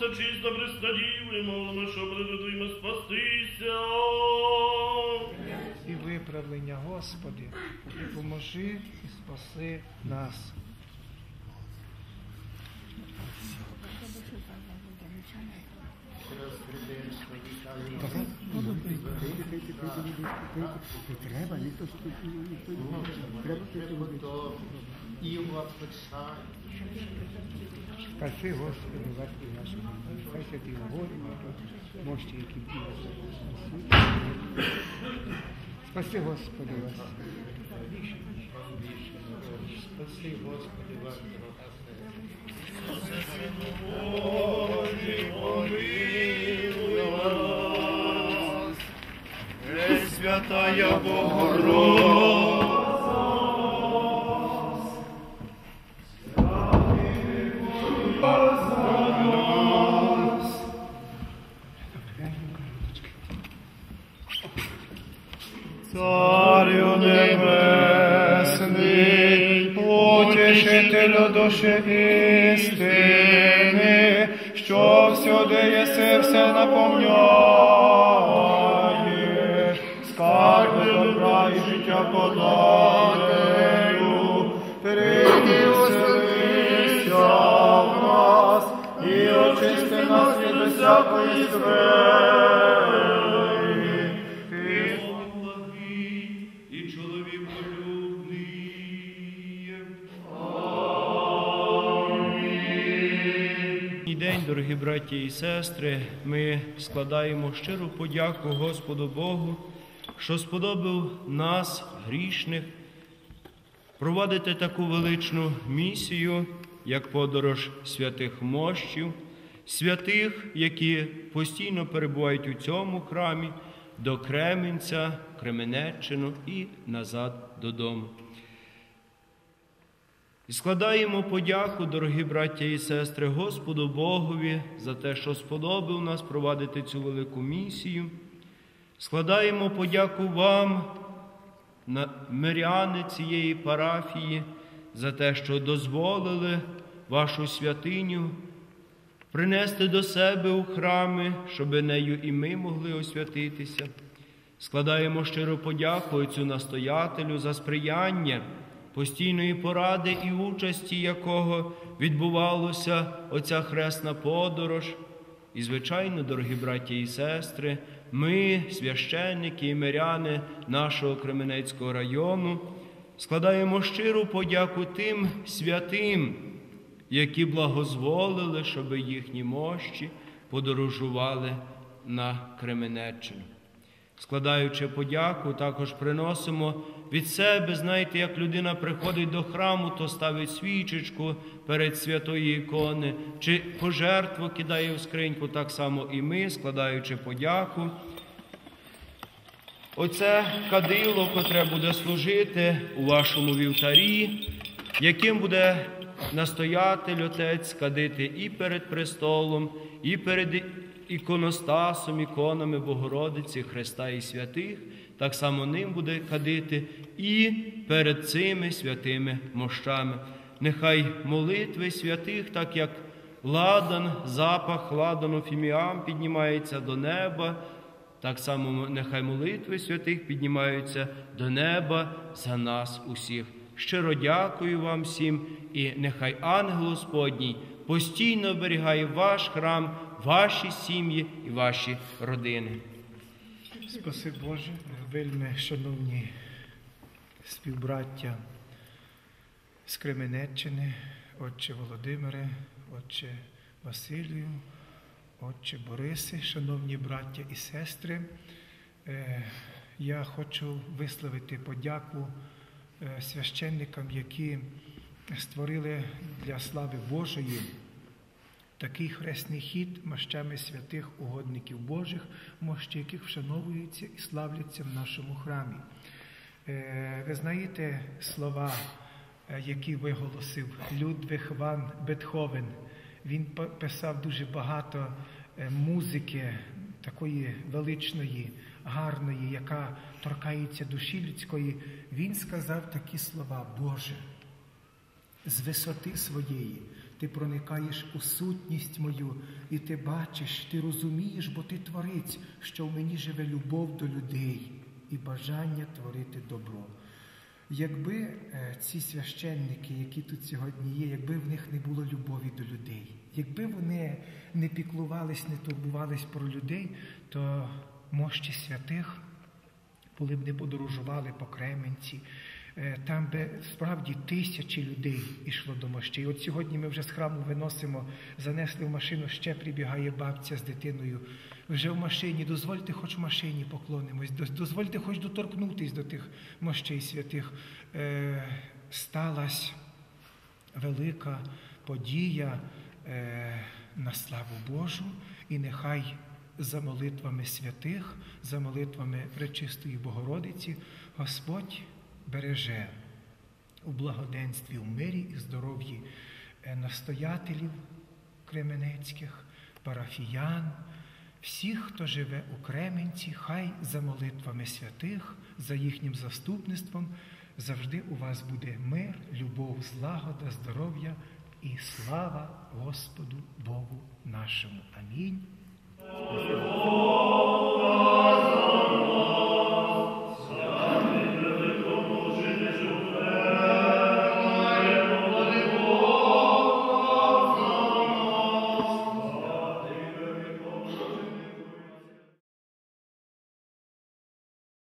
Богородиця чиста, і молимо, що прийде спастися. і виправлення, Господи, і поможи і спаси нас. Треба, ніхто треба Іва Писання. Спаси, Господи, варти нашого. Хай святий огонь, мощі, які б'ють. Спаси, Господи, вас. Спаси, Господи, вас. Святая Богородиця, Царю душі істини, що всюди єси все наповняєш, скарби добра і життя подателю, прийди уселися в нас і очисти нас від усякої звери. День, дорогі браті і сестри, ми складаємо щиру подяку Господу Богу, що сподобав нас, грішних, провадити таку величну місію, як подорож святих мощів, святих, які постійно перебувають у цьому храмі, до Кременця, Кременеччину і назад додому. І складаємо подяку, дорогі браття і сестри, Господу Богові за те, що сподобав нас провадити цю велику місію. Складаємо подяку вам, миряни цієї парафії, за те, що дозволили вашу святиню принести до себе у храми, щоб нею і ми могли освятитися. Складаємо щиро подяку отцю настоятелю за сприяння постійної поради і участі якого відбувалося оця хресна подорож. І, звичайно, дорогі браті і сестри, ми, священники і миряни нашого Кременецького району, складаємо щиру подяку тим святим, які благозволили, щоб їхні мощі подорожували на Кременеччину. Складаючи подяку, також приносимо від себе, знаєте, як людина приходить до храму, то ставить свічечку перед святої ікони, чи пожертву кидає в скриньку, так само і ми, складаючи подяку. Оце кадило, котре буде служити у вашому вівтарі, яким буде настоятель отець кадити і перед престолом, і перед іконостасом, іконами Богородиці, Христа і святих, так само ним буде кадити і перед цими святими мощами. Нехай молитви святих, так як ладан, запах ладану фіміам піднімається до неба, так само нехай молитви святих піднімаються до неба за нас усіх. Щиро дякую вам всім, і нехай ангел Господній постійно оберігає ваш храм, ваші сім'ї і ваші родини. Спаси Боже, вельми шановні співбраття з Кременеччини, Отче Володимире, Отче Василію, Отче Борисе, шановні браття і сестри, е, я хочу висловити подяку е, священникам, які створили для слави Божої такий хресний хід мощами святих угодників Божих, мощі яких вшановуються і славляться в нашому храмі. Е, Ви знаєте слова, е, які виголосив Людвиг Ван Бетховен. Він писав дуже багато е, музики, такої величної, гарної, яка торкається душі людської. Він сказав такі слова, Боже, з висоти своєї ти проникаєш у сутність мою, і ти бачиш, ти розумієш, бо ти творець, що в мені живе любов до людей і бажання творити добро. Якби е, ці священники, які тут сьогодні є, якби в них не було любові до людей, якби вони не піклувались, не турбувались про людей, то мощі святих коли б не подорожували по Кременці, там би справді тисячі людей йшло до мощей. От сьогодні ми вже з храму виносимо, занесли в машину, ще прибігає бабця з дитиною. Вже в машині, дозвольте, хоч в машині поклонимось, дозвольте хоч доторкнутись до тих мощей святих. Е, сталась велика подія е, на славу Божу, і нехай за молитвами святих, за молитвами Пречистої Богородиці, Господь береже у благоденстві, у мирі і здоров'ї е, настоятелів кременецьких, парафіян, всіх, хто живе у Кременці, хай за молитвами святих, за їхнім заступництвом завжди у вас буде мир, любов, злагода, здоров'я і слава Господу Богу нашому. Амінь.